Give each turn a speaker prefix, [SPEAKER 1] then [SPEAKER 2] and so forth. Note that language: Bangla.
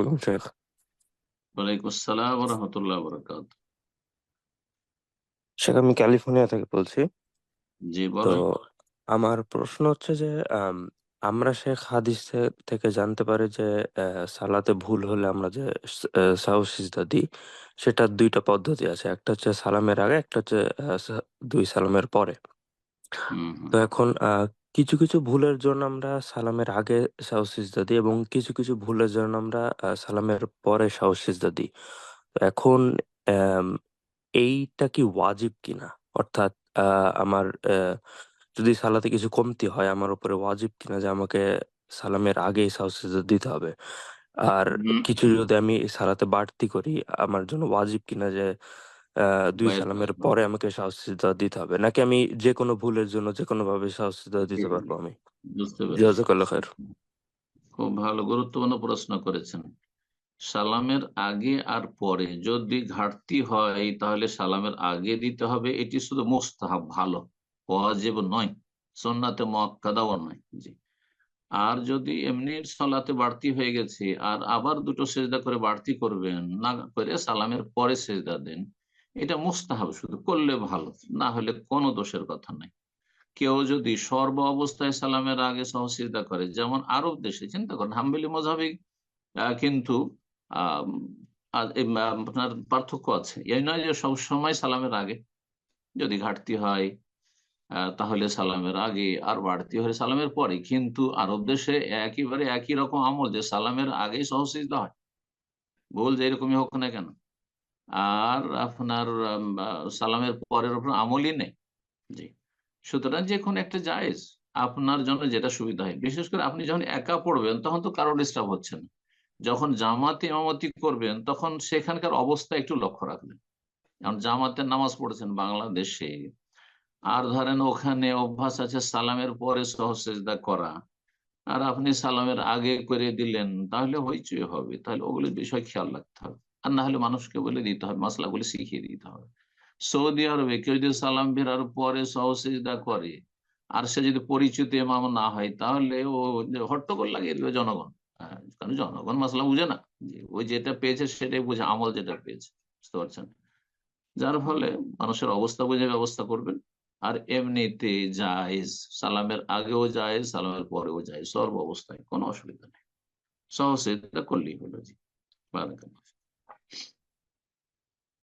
[SPEAKER 1] আলাইকুম শেখ।
[SPEAKER 2] ওয়ালাইকুম আসসালাম রহমতুল্লাহ বরকাত
[SPEAKER 1] শেখ আমি ক্যালিফোর্নিয়া থেকে বলছি।
[SPEAKER 2] জি
[SPEAKER 1] তো
[SPEAKER 2] বলেন।
[SPEAKER 1] আমার প্রশ্ন হচ্ছে যে আম, আমরা শেখ হাদিস থে- থেকে জানতে পারি যে আহ, সালাতে ভুল হলে আমরা যে সাহু সিজদা দিই সেটার দুইটা পদ্ধতি আছে। একটা হচ্ছে সালামের আগে একটা হচ্ছে আহ, সা- দুই সালামের পরে।
[SPEAKER 2] হুম হুম।
[SPEAKER 1] তো এখন আহ, কিছু কিছু ভুলের জন্য আমরা সালামের আগে সাহু সিজদা দিই এবং কিছু কিছু ভুলের জন্য আমরা আহ, সালামের পরে সাহু সিজদা দিই। তো এখন এইটা কি ওয়াজিব কিনা? অর্থাৎ আমার যদি সালাতে কিছু কমতি হয় আমার উপরে ওয়াজিব কিনা যে আমাকে সালামের আগেই সাহু সিজদা দিতে হবে? আর
[SPEAKER 2] হুম,
[SPEAKER 1] কিছু যদি আমি সালাতে বাড়তি করি আমার জন্য ওয়াজিব কিনা যে আহ, দুই
[SPEAKER 2] বাইরে
[SPEAKER 1] সালামের পরে আমাকে সাহু সিজদা দিতে হবে। নাকি আমি যে কোনো ভুলের জন্য যে কোনো ভাবে সাহু দিতে
[SPEAKER 2] জি,
[SPEAKER 1] পারব আমি?
[SPEAKER 2] বুঝতে পেরেছি।
[SPEAKER 1] জাজাকাল্লাহ খায়ের
[SPEAKER 2] খুব ভালো গুরুত্বপূর্ণ প্রশ্ন করেছেন। সালামের আগে আর পরে যদি ঘাটতি হয় তাহলে সালামের আগে দিতে হবে। এটি শুধু মোস্তাহাব ভালো ওয়াজিব নয় সন্নাতে মক্কাদাও নয়। জি। আর যদি এমনি সালাতে বাড়তি হয়ে গেছে আর আবার দুটো সেজদা করে বাড়তি করবেন না করে সালামের পরে সেজদা দেন এটা মুস্তাহাব, শুধু করলে ভালো, না হলে কোনো দোষের কথা নাই। কেউ যদি সর্ব অবস্থায় সালামের আগে সহসিজদা করে, যেমন আরব দেশে, চিন্তা করেন, হাম্বেলি মজাবিক কিন্তু আপনার পার্থক্য আছে। এই নয় যে সব সময় সালামের আগে যদি ঘাটতি হয় তাহলে সালামের আগে আর বাড়তি হলে সালামের পরে। কিন্তু আরব দেশে একেবারে একই রকম আমল, যে সালামের আগেই সহসিজদা হয়। ভুল যে এরকমই হোক না কেন। আর আপনার সালামের পরের ওপর আমলই নেই। জি। সুতরাং যে কোনো একটা জায়েজ আপনার জন্য যেটা সুবিধা হয়। বিশেষ করে আপনি যখন একা পড়বেন, তখন তো কারও ডিস্টার্ব হচ্ছে না। যখন জামাতে ইমামতি করবেন, তখন সেখানকার অবস্থা একটু লক্ষ্য রাখবেন। কারণ জামাতের নামাজ পড়েছেন বাংলাদেশে। আর ধরেন ওখানে অভ্যাস আছে সালামের পরে সহসেজদা করা। আর আপনি সালামের আগে করে দিলেন, তাহলে হইচই হবে। তাহলে ওগুলোর বিষয় খেয়াল রাখতে হবে। আর না হলে মানুষকে বলে দিতে হবে মশলাগুলি শিখিয়ে দিতে হবে। সৌদি আরবে কেউ যদি সালাম ফেরার পরে সহসেজদা করে আর সে যদি পরিচিত ইমাম না হয় তাহলে ও হট্টগোল লাগিয়ে দেবে জনগণ। হ্যাঁ, কারণ জনগণ মশলা বুঝে না ওই যেটা পেয়েছে সেটাই বুঝে আমল যেটা পেয়েছে বুঝতে পারছেন? যার ফলে মানুষের অবস্থা বুঝে ব্যবস্থা করবেন। আর এমনিতে জায়েজ সালামের আগেও জায়েজ সালামের পরেও জায়েজ সর্ব অবস্থায় কোনো অসুবিধা নেই। সহসে করলেই হলো জি। বারাকাল্লাহ